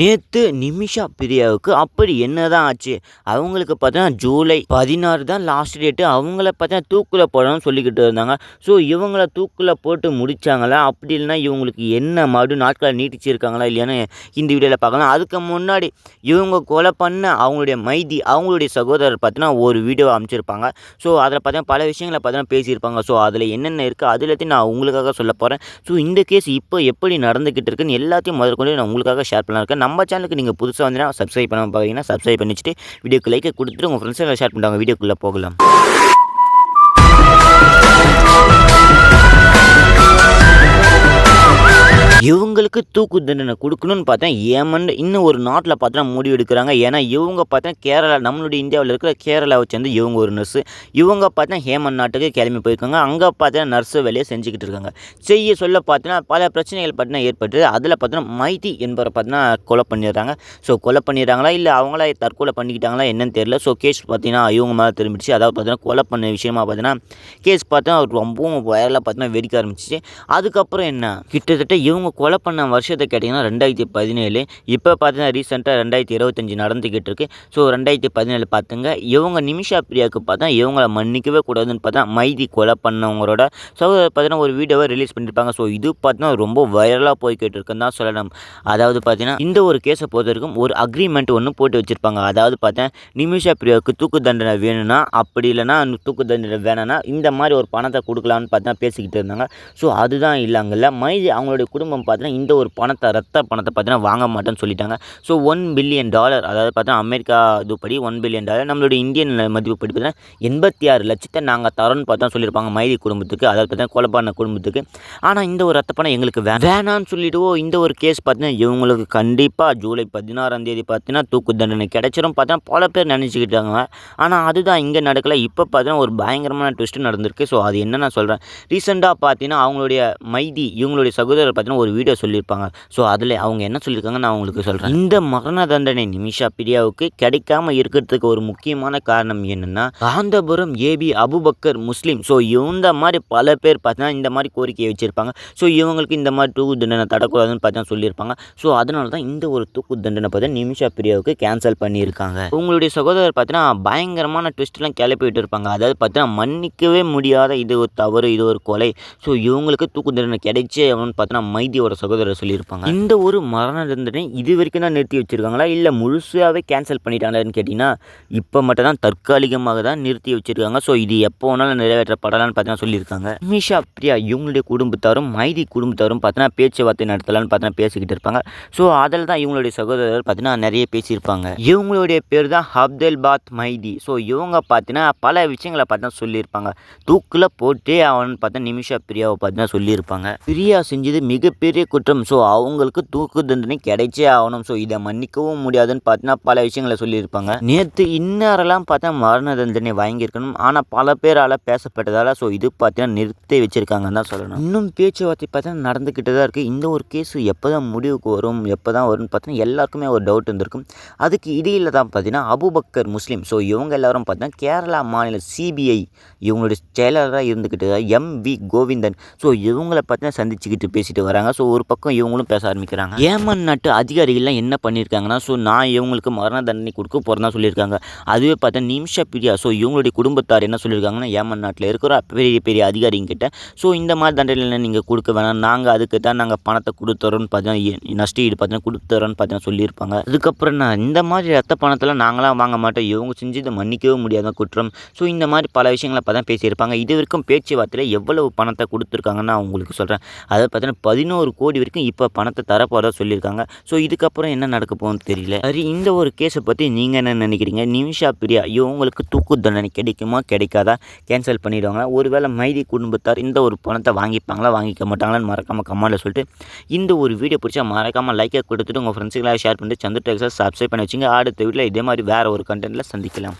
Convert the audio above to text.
நேற்று நிமிஷா பிரியாவுக்கு அப்படி என்ன தான் ஆச்சு? அவங்களுக்கு பார்த்தீங்கன்னா ஜூலை பதினாறு தான் லாஸ்ட் டேட்டு அவங்கள பார்த்தீங்கன்னா தூக்கில் போடணும்னு சொல்லிக்கிட்டு இருந்தாங்க. ஸோ இவங்கள தூக்கில் போட்டு முடித்தாங்களா அப்படி இல்லைன்னா இவங்களுக்கு என்ன மறுபடியும் நாட்களை நீட்டிச்சிருக்காங்களா இல்லையான்னு இந்த வீடியோவில் பார்க்கலாம். அதுக்கு முன்னாடி இவங்க கொலை பண்ண அவங்களுடைய மைதி அவங்களுடைய சகோதரர் பார்த்தீங்கன்னா ஒரு வீடியோ அமைச்சிருப்பாங்க ஸோ அதில் பார்த்தீங்கன்னா பல விஷயங்களை பார்த்தீங்கன்னா பேசியிருப்பாங்க. ஸோ அதில் என்னென்ன இருக்குது அதில் நான் உங்களுக்காக சொல்ல போகிறேன் ஸோ இந்த கேஸ் இப்போ எப்படி நடந்துக்கிட்டு இருக்குன்னு எல்லாத்தையும் முதற்கொண்டு நான் உங்களுக்காக ஷேர் பண்ணலாம் இருக்கேன். நம்ம சேனலுக்கு நீங்கள் புதுசாக வந்தீங்கன்னா சப்ஸ்கிரைப் பண்ண பார்த்தீங்கன்னா சப்ஸ்கிரைப் பண்ணி வச்சுட்டு வீடியோக்கு லைக்கை கொடுத்துட்டு உங்கள் ஃப்ரெண்ட்ஸை ஷேர் பண்ணுறாங்க வீடியோக்குள்ளே போகலாம். இவங்களுக்கு தூக்கு தண்டனை கொடுக்கணும்னு பார்த்தா ஏமன் இன்னும் ஒரு நாட்டில் பார்த்தா முடிவு எடுக்கிறாங்க ஏன்னா இவங்க பார்த்தா கேரளா நம்மளுடைய இந்தியாவில் இருக்கிற கேரளாவை சேர்ந்து இவங்க ஒரு நர்ஸு இவங்க பார்த்தா ஹேமன் நாட்டுக்கு கிளம்பி போயிருக்காங்க. அங்கே பார்த்தா நர்ஸு வேலையை செஞ்சுக்கிட்டு இருக்காங்க. செய்ய சொல்ல பார்த்தீங்கன்னா பல பிரச்சனைகள் பார்த்தீங்கன்னா ஏற்பட்டு அதில் பார்த்தீங்கன்னா மைதி என்பவரை பார்த்தீங்கன்னா கொலை பண்ணிடுறாங்க. ஸோ கொலை பண்ணிடுறாங்களா? இல்லை அவங்களா தற்கொலை பண்ணிக்கிட்டாங்களா? என்னன்னு தெரியல. ஸோ கேஸ் பார்த்தீங்கன்னா இவங்க மேலே திரும்பிடுச்சு. அதாவது பார்த்தீங்கன்னா கொலை பண்ண விஷயமா பார்த்தீங்கன்னா கேஸ் பார்த்தா ரொம்பவும் வயலாக பார்த்தீங்கன்னா வெடிக்க ஆரம்பிச்சிச்சு. அதுக்கப்புறம் என்ன? கிட்டத்தட்ட இவங்க கொலை பண்ண வருஷத்தை கேட்டிங்கன்னா ரெண்டாயிரத்தி பதினேழு. இப்போ பார்த்தீங்கன்னா ரீசெண்டாக ரெண்டாயிரத்தி இருபத்தஞ்சி நடந்துக்கிட்டு இருக்குது ஸோ ரெண்டாயிரத்தி பதினேழு பார்த்துங்க. இவங்க நிமிஷா பிரியாவுக்கு பார்த்தா இவங்கள மன்னிக்கவே கூடாதுன்னு பார்த்தா மைதி கொலை பண்ணவங்களோட ஸோ பார்த்தீங்கன்னா ஒரு வீடியோவை ரிலீஸ் பண்ணியிருப்பாங்க. ஸோ இது பார்த்தீங்கன்னா ரொம்ப வைரலாக போய்கிட்டு இருக்குன்னு தான் சொல்லணும். அதாவது பார்த்தீங்கன்னா இந்த ஒரு கேஸை பொறுத்த வரைக்கும் ஒரு அக்ரிமெண்ட் ஒன்று போட்டு வச்சுருப்பாங்க. அதாவது பார்த்தா நிமிஷா பிரியாவுக்கு தூக்கு தண்டனை வேணும்னா அப்படி இல்லைனா தூக்கு தண்டனை வேணும்னா இந்த மாதிரி ஒரு பணத்தை கொடுக்கலான்னு பார்த்தா பேசிக்கிட்டு இருந்தாங்க. ஸோ அதுதான் இல்லைங்கல்ல மைதி அவங்களுடைய குடும்பம் பார்த்தீங்கன்னா இந்த ஒரு பணத்தை ரத்த பணத்தை பார்த்தீங்கன்னா வாங்க மாட்டேன்னு சொல்லிட்டாங்க. ஸோ ஒன் பில்லியன் டாலர் அதாவது பார்த்தீங்கன்னா அமெரிக்கா இதுபடி ஒன் பில்லியன் டாலர் நம்மளுடைய இந்தியன் மதிப்பு படி பார்த்தீங்கன்னா எண்பத்தி ஆறு லட்சத்தை நாங்கள் தரோன்னு பார்த்தா சொல்லியிருப்பாங்க மைதி குடும்பத்துக்கு அதாவது பார்த்தீங்கன்னா கொலை பண்ண குடும்பத்துக்கு. ஆனால் இந்த ஒரு ரத்த பணம் எங்களுக்கு வேணான்னு சொல்லிட்டு இந்த ஒரு கேஸ் பார்த்தீங்கன்னா இவங்களுக்கு கண்டிப்பாக ஜூலை பதினாறாம் தேதி பார்த்தீங்கன்னா தூக்கு தண்டனை கிடைச்சிரும் பார்த்தீங்கன்னா பல பேர் நினச்சிக்கிட்டாங்க. ஆனால் அதுதான் இங்கே நடக்கலை. இப்போ பார்த்தீங்கன்னா ஒரு பயங்கரமான ட்விஸ்ட்டு நடந்திருக்கு. ஸோ அது என்ன நான் சொல்கிறேன் ரீசெண்டாக பார்த்தீங்கன்னா அவங்களுடைய மைதி இவங்களுடைய சகோதரர் பார்த்தீங்கன்னா ஒரு வீடியோ சொல்லியிருப்பாங்க. ஸோ அதில் அவங்க என்ன சொல்லியிருக்காங்க நான் உங்களுக்கு சொல்கிறேன் இந்த மரண தண்டனை நிமிஷா பிரியாவுக்கு கிடைக்காம இருக்கிறதுக்கு ஒரு முக்கியமான காரணம் என்னென்னா காந்தபுரம் ஏபி அபுபக்கர் முஸ்லீம். ஸோ இந்த மாதிரி பல பேர் பார்த்தீங்கன்னா இந்த மாதிரி கோரிக்கையை வச்சுருப்பாங்க. ஸோ இவங்களுக்கு இந்த மாதிரி தூக்கு தண்டனை தடக்கூடாதுன்னு பார்த்தீங்கன்னா சொல்லியிருப்பாங்க. ஸோ அதனால தான் இந்த ஒரு தூக்கு தண்டனை பார்த்தீங்கன்னா நிமிஷா பிரியாவுக்கு கேன்சல் பண்ணியிருக்காங்க. உங்களுடைய சகோதரர் பார்த்தீங்கன்னா பயங்கரமான ட்விஸ்ட்லாம் கிளப்பிட்டு இருப்பாங்க அதாவது பார்த்தீங்கன்னா மன்னிக்கவே முடியாத இது ஒரு தவறு இது ஒரு கொலை. ஸோ இவங்களுக்கு தூக்கு தண்டனை கிடைச்சே அவனு பார்த்தீங்கன்னா மைதியோட சகோதரர் சொல்லியிருப்பாங்க. இந்த ஒரு மரண தண்டனை இது வரைக்கும் தான் நிறுத்தி வச்சுருக்காங்களா? இல்லை முழுசாகவே கேன்சல் பண்ணிட்டாங்களான்னு கேட்டிங்கன்னா இப்போ மட்டும் தான் தற்காலிகமாக தான் நிறுத்தி வச்சுருக்காங்க. ஸோ இது எப்போ வேணாலும் நிறைவேற்றப்படலாம்னு பார்த்தீங்கன்னா சொல்லியிருக்காங்க. மிஷா பிரியா இவங்களுடைய குடும்பத்தாரும் மைதி குடும்பத்தாரும் பார்த்தீங்கன்னா பேச்சுவார்த்தை நடத்தலாம்னு பார்த்தீங்கன்னா பேசிக்கிட்டு இருப்பாங்க. ஸோ அதில் தான் இவங்களுடைய சகோதரர் பார்த்தீங்கன்னா நிறைய பேசியிருப்பாங்க. இவங்களுடைய பேர் தான் ஹப்தல் பாத் மைதி. ஸோ இவங்க பார்த்தீங்கன்னா பல விஷயங்களை பார்த்தா சொல்லியிருப்பாங்க. தூக்கில் போட்டே அவன் பார்த்தா நிமிஷா பிரியாவை பார்த்தீங்கன்னா சொல்லியிருப்பாங்க. பிரியா செஞ்சது மிகப்பெரிய குற்றம். ஸோ அவங்களுக்கு தூக்கு தண்டனை கிடைச்சே ஆகணும். ஸோ இதை மன்னிக்கவும் முடியாதுன்னு பார்த்தீங்கன்னா பல விஷயங்களை சொல்லியிருப்பாங்க. நேற்று இன்னாரெல்லாம் பார்த்தா மரண தண்டனை வாங்கியிருக்கணும். ஆனால் பல பேரால் பேசப்பட்டதால் ஸோ இது பார்த்தீங்கன்னா நிறுத்தி வச்சுருக்காங்கன்னு தான் சொல்லணும். இன்னும் பேச்சுவார்த்தை பார்த்தா நடந்துக்கிட்டு தான் இருக்குது இந்த ஒரு கேஸ் எப்போ தான் முடிவுக்கு வரும் எப்போ தான் வரும்னு பார்த்தீங்கன்னா எல்லாருக்குமே ஒரு டவுட் இருந்திருக்கும். அதுக்கு இடையில் தான் பார்த்தீங்கன்னா அபுபக்கர் முஸ்லீம். ஸோ இவங்க எல்லாரும் பார்த்தீங்கன்னா கேரளா மாநில சிபிஐ இவங்களுடைய செயலராக இருந்துக்கிட்டு எம் வி கோவிந்தன். ஸோ இவங்களை பார்த்தீங்கன்னா சந்திச்சுக்கிட்டு பேசிட்டு வராங்க. ஸோ ஒரு பக்கம் இவங்களும் பேச ஆரம்பிக்கிறாங்க. ஏமன் நாட்டு அதிகாரிகள்லாம் என்ன பண்ணியிருக்காங்கன்னா ஸோ நான் இவங்களுக்கு மரண தண்டனை கொடுக்க போகிறதா சொல்லியிருக்காங்க. அதுவே பார்த்தா நிமிஷ பிரியா ஸோ இவங்களுடைய குடும்பத்தார் என்ன சொல்லியிருக்காங்கன்னா ஏமன் நாட்டில் இருக்கிற பெரிய பெரிய அதிகாரிங்கிட்ட ஸோ இந்த மாதிரி தண்டனை நீங்கள் கொடுக்க வேணாம். நாங்கள் அதுக்கு தான் நாங்கள் பணத்தை கொடுத்துறோன்னு பார்த்தீங்கன்னா நஷ்டஈடு பார்த்தீங்கன்னா கொடுத்துறோன்னு பார்த்தீங்கன்னா சொல்லியிருப்பாங்க. அதுக்கப்புறம் நான் இந்த மாதிரி ரத்த பணத்தில் நாங்களாம் வாங்க மாட்டோம். இவங்க செஞ்சது மன்னிக்கவே முடியாத குற்றம். ஸோ இந்த மாதிரி பல விஷயங்களை பார்த்தா பேசியிருப்பாங்க. இது வரைக்கும் பேச்சுவார்த்தையில் எவ்வளவு பணத்தை கொடுத்துருக்காங்கன்னு நான் உங்களுக்கு சொல்கிறேன் அதாவது பார்த்தீங்கன்னா பதினோரு ஒரு கோடி வரைக்கும் இப்போ பணத்தை தரப்போகிறதா சொல்லியிருக்காங்க. ஸோ இதுக்கப்புறம் என்ன நடக்க போகும்னு தெரியல. சரி இந்த ஒரு கேஸை பற்றி நீங்கள் என்ன நினைக்கிறீங்க? நிமிஷா பிரியா இவங்களுக்கு தூக்கு தண்டனை கிடைக்குமா கிடைக்காதா? கேன்சல் பண்ணிவிடுவாங்களா ஒருவேளை மைதி குடும்பத்தார் இந்த ஒரு பணத்தை வாங்கிப்பாங்களா வாங்கிக்க மாட்டாங்களான்னு மறக்காமல் கமெண்ட்டில் சொல்லிட்டு இந்த ஒரு வீடியோ பிடிச்சா மறக்காமல் லைக்கை கொடுத்துட்டு உங்கள் ஃப்ரெண்ட்ஸுக்கெல்லாம் ஷேர் பண்ணிட்டு சந்திர டெக்ஸாக சப்ஸ்கிரைப் பண்ணி வச்சுங்க. அடுத்த வீட்டில் இதே மாதிரி வேறு ஒரு கண்டென்ட்டில் சந்திக்கலாம்.